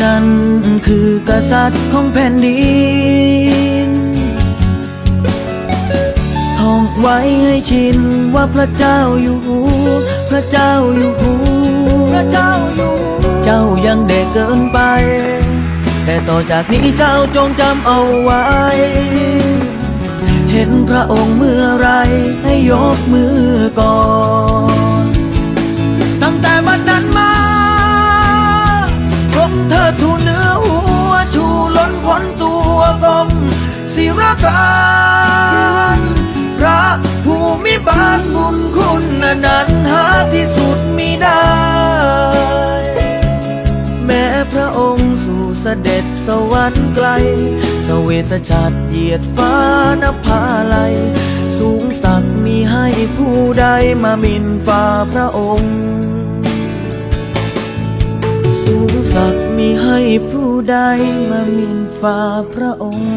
นั่นคือกษัตริย์ของแผ่นดินท่องไว้ให้ชินว่าพระเจ้าอยู่หูพระเจ้าอยู่หูพระเจ้าอยู่เจ้ายังเด็กเกินไป แต่ต่อจากนี้เจ้าจงจำเอาไว้ เห็นพระองค์เมื่อไรให้ยกมือก่อน การพระภูมิบาลบุญคุณนั้นหาที่สุดมิได้ แม้พระองค์สู่เสด็จสวรรค์ไกล สเวตฉัตรเหยียดฟ้านภาลัย สูงสักมีให้ผู้ใดมามินฝ่าพระองค์ สูงสักมีให้ผู้ใดมามินฝ่าพระองค์